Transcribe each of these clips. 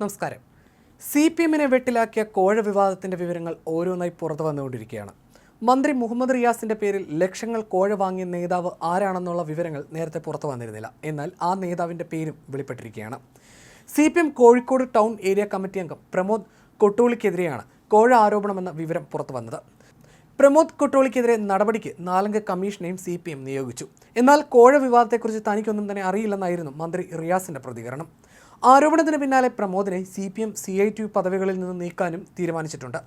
നമസ്കാരം. C P എമ്മിനെ വെട്ടിലാക്കിയ കോഴ വിവാദത്തിന്റെ വിവരങ്ങൾ ഓരോന്നായി പുറത്തു വന്നുകൊണ്ടിരിക്കുകയാണ്. മന്ത്രി മുഹമ്മദ് റിയാസിന്റെ പേരിൽ ലക്ഷങ്ങൾ കോഴ വാങ്ങിയ നേതാവ് ആരാണെന്നുള്ള വിവരങ്ങൾ നേരത്തെ പുറത്തു വന്നിരുന്നില്ല. എന്നാൽ ആ നേതാവിന്റെ പേരും വെളിപ്പെട്ടിരിക്കുകയാണ്. C P M Kozhikode town area committee അംഗം പ്രമോദ് കൊട്ടോളിക്കെതിരെയാണ് കോഴ ആരോപണമെന്ന വിവരം പുറത്തു വന്നത്. പ്രമോദ് കൊട്ടോളിക്കെതിരെ നടപടിക്ക് നാലംഗ കമ്മീഷനെയും സി പി എം നിയോഗിച്ചു. എന്നാൽ കോഴ വിവാദത്തെക്കുറിച്ച് തനിക്കൊന്നും തന്നെ അറിയില്ലെന്നായിരുന്നു മന്ത്രി റിയാസിന്റെ പ്രതികരണം. ആരോപണത്തിന് പിന്നാലെ പ്രമോദിനെ C P M C I T പദവികളിൽ നിന്ന് നീക്കാനും തീരുമാനിച്ചിട്ടുണ്ട്.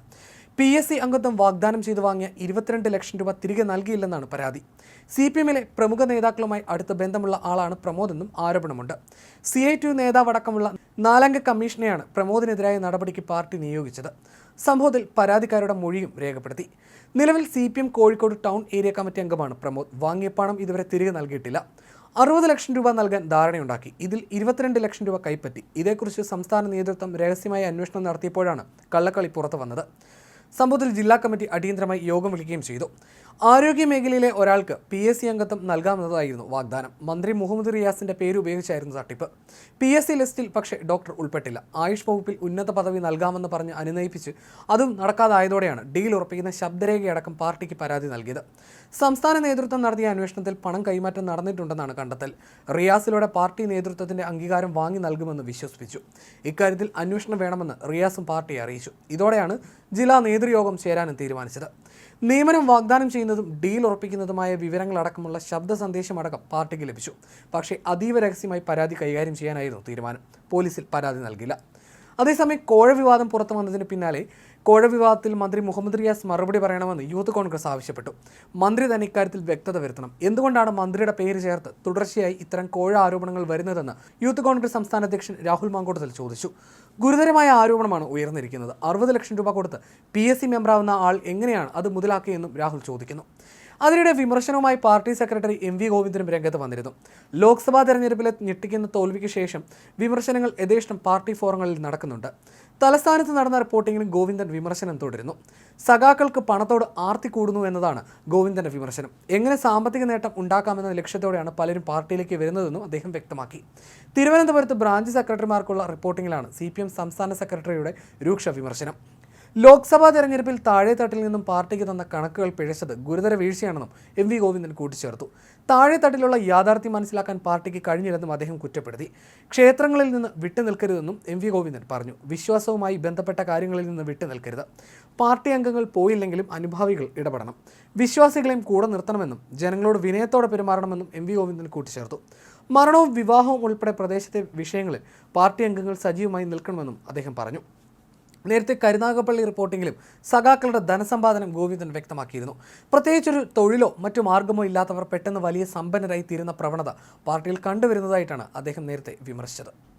പി എസ് സി അംഗത്വം വാഗ്ദാനം ചെയ്തു വാങ്ങിയ ഇരുപത്തിരണ്ട് ലക്ഷം രൂപ തിരികെ നൽകിയില്ലെന്നാണ് പരാതി. സി പി എമ്മിലെ പ്രമുഖ നേതാക്കളുമായി അടുത്ത ബന്ധമുള്ള ആളാണ് പ്രമോദെന്നും ആരോപണമുണ്ട്. സി ഐ ടി നേതാവ് നേതാവടക്കമുള്ള നാലംഗ കമ്മീഷനെയാണ് പ്രമോദിനെതിരായ നടപടിക്ക് പാർട്ടി നിയോഗിച്ചത്. സംഭവത്തിൽ പരാതിക്കാരുടെ മൊഴിയും രേഖപ്പെടുത്തി. നിലവിൽ C P M Kozhikode town area committee അംഗമാണ് പ്രമോദ്. വാങ്ങിയ പണം ഇതുവരെ തിരികെ നൽകിയിട്ടില്ല. അറുപത് ലക്ഷം രൂപ നൽകാൻ ധാരണയുണ്ടാക്കി. ഇതിൽ ഇരുപത്തിരണ്ട് ലക്ഷം രൂപ കൈപ്പറ്റി. ഇതേക്കുറിച്ച് സംസ്ഥാന നേതൃത്വം രഹസ്യമായി അന്വേഷണം നടത്തിയപ്പോഴാണ് കള്ളക്കളി പുറത്തു വന്നത് സംഭവത്തിൽ ജില്ലാ കമ്മിറ്റി അടിയന്തരമായി യോഗം വിളിക്കുകയും ചെയ്തു. ആരോഗ്യ മേഖലയിലെ ഒരാൾക്ക് പി എസ് സി അംഗത്വം നൽകാമെന്നതായിരുന്നു വാഗ്ദാനം. മന്ത്രി മുഹമ്മദ് റിയാസിന്റെ പേര് ഉപയോഗിച്ചായിരുന്നു തട്ടിപ്പ്. പി എസ് സി ലിസ്റ്റിൽ പക്ഷേ ഡോക്ടർ ഉൾപ്പെട്ടില്ല. ആയുഷ് വകുപ്പിൽ ഉന്നത പദവി നൽകാമെന്ന് പറഞ്ഞ് അനുനയിപ്പിച്ച് അതും നടക്കാതായതോടെയാണ് ഡീൽ ഉറപ്പിക്കുന്ന ശബ്ദരേഖയടക്കം പാർട്ടിക്ക് പരാതി നൽകിയത്. സംസ്ഥാന നേതൃത്വം നടത്തിയ അന്വേഷണത്തിൽ പണം കൈമാറ്റം നടന്നിട്ടുണ്ടെന്നാണ് കണ്ടെത്തൽ. റിയാസിലൂടെ പാർട്ടി നേതൃത്വത്തിന്റെ അംഗീകാരം വാങ്ങി നൽകുമെന്ന് വിശ്വസിപ്പിച്ചു. ഇക്കാര്യത്തിൽ അന്വേഷണം വേണമെന്ന് റിയാസും പാർട്ടിയെ അറിയിച്ചു. ഇതോടെയാണ് ജില്ലാ നേതൃയോഗം ചേരാനും തീരുമാനിച്ചത്. നിയമനം വാഗ്ദാനം ചെയ്യുന്നതും ഡീൽ ഉറപ്പിക്കുന്നതുമായ വിവരങ്ങളടക്കമുള്ള ശബ്ദ സന്ദേശമടക്കം പാർട്ടിക്ക് ലഭിച്ചു. പക്ഷേ അതീവ രഹസ്യമായി പരാതി കൈകാര്യം ചെയ്യാനായിരുന്നു തീരുമാനം. പോലീസിൽ പരാതി നൽകില്ല. അതേസമയം കോഴ വിവാദം പുറത്തു വന്നതിന് പിന്നാലെ കോഴ വിവാദത്തിൽ മന്ത്രി മുഹമ്മദ് റിയാസ് മറുപടി പറയണമെന്ന് യൂത്ത് കോൺഗ്രസ് ആവശ്യപ്പെട്ടു. മന്ത്രി തന്നെ ഇക്കാര്യത്തിൽ വ്യക്തത വരുത്തണം. എന്തുകൊണ്ടാണ് മന്ത്രിയുടെ പേര് ചേർത്ത് തുടർച്ചയായി ഇത്തരം കോഴ ആരോപണങ്ങൾ വരുന്നതെന്ന് യൂത്ത് കോൺഗ്രസ് സംസ്ഥാന അധ്യക്ഷൻ രാഹുൽ മാങ്കോട്ടത്തിൽ ചോദിച്ചു. ഗുരുതരമായ ആരോപണമാണ് ഉയർന്നിരിക്കുന്നത്. അറുപത് ലക്ഷം രൂപ കൊടുത്ത് പി എസ് സി മെമ്പറാവുന്ന ആൾ എങ്ങനെയാണ് അത് മുതലാക്കിയെന്നും രാഹുൽ ചോദിക്കുന്നു. അതിനിടെ വിമർശനവുമായി പാർട്ടി സെക്രട്ടറി എം വി ഗോവിന്ദനും രംഗത്ത് വന്നിരുന്നു. ലോക്സഭാ തെരഞ്ഞെടുപ്പിലെ ഞെട്ടിക്കുന്ന തോൽവിക്ക് ശേഷം വിമർശനങ്ങൾ യഥേഷ്ടം പാർട്ടി ഫോറങ്ങളിൽ നടക്കുന്നുണ്ട്. തലസ്ഥാനത്ത് നടന്ന റിപ്പോർട്ടിങ്ങിലും ഗോവിന്ദൻ വിമർശനം തുടരുന്നു. സഖാക്കൾക്ക് പണത്തോട് ആർത്തി കൂടുന്നു എന്നതാണ് ഗോവിന്ദന്റെ വിമർശനം. എങ്ങനെ സാമ്പത്തിക നേട്ടം ഉണ്ടാക്കാമെന്ന ലക്ഷ്യത്തോടെയാണ് പലരും പാർട്ടിയിലേക്ക് വരുന്നതെന്നും അദ്ദേഹം വ്യക്തമാക്കി. തിരുവനന്തപുരത്ത് ബ്രാഞ്ച് സെക്രട്ടറിമാർക്കുള്ള റിപ്പോർട്ടിങ്ങിലാണ് സി സംസ്ഥാന സെക്രട്ടറിയുടെ രൂക്ഷ വിമർശനം. ലോക്സഭാ തെരഞ്ഞെടുപ്പിൽ താഴെത്തട്ടിൽ നിന്നും പാർട്ടിക്ക് തന്ന കണക്കുകൾ പിഴച്ചത് ഗുരുതര വീഴ്ചയാണെന്നും എം വി ഗോവിന്ദൻ കൂട്ടിച്ചേർത്തു. താഴെത്തട്ടിലുള്ള യാഥാർത്ഥ്യം മനസ്സിലാക്കാൻ പാർട്ടിക്ക് കഴിഞ്ഞില്ലെന്നും അദ്ദേഹം കുറ്റപ്പെടുത്തി. ക്ഷേത്രങ്ങളിൽ നിന്ന് വിട്ടുനിൽക്കരുതെന്നും എം വി ഗോവിന്ദൻ പറഞ്ഞു. വിശ്വാസവുമായി ബന്ധപ്പെട്ട കാര്യങ്ങളിൽ നിന്ന് വിട്ടുനിൽക്കരുത്. പാർട്ടി അംഗങ്ങൾ പോയില്ലെങ്കിലും അനുഭാവികൾ ഇടപെടണം. വിശ്വാസികളെയും കൂടെ നിർത്തണമെന്നും ജനങ്ങളോട് വിനയത്തോടെ പെരുമാറണമെന്നും എം വി ഗോവിന്ദൻ കൂട്ടിച്ചേർത്തു. മരണവും വിവാഹവും ഉൾപ്പെടെ പ്രദേശത്തെ വിഷയങ്ങളിൽ പാർട്ടി അംഗങ്ങൾ സജീവമായി നിൽക്കണമെന്നും അദ്ദേഹം പറഞ്ഞു. നേരത്തെ കരുനാഗപ്പള്ളി റിപ്പോർട്ടിങ്ങിലും സഖാക്കളുടെ ധനസമ്പാദനം ഗോവിന്ദൻ വ്യക്തമാക്കിയിരുന്നു. പ്രത്യേകിച്ചൊരു തൊഴിലോ മറ്റു മാർഗമോ ഇല്ലാത്തവർ പെട്ടെന്ന് വലിയ സമ്പന്നരായി തീരുന്ന പ്രവണത പാർട്ടിയിൽ കണ്ടുവരുന്നതായിട്ടാണ് അദ്ദേഹം നേരത്തെ വിമർശിച്ചത്.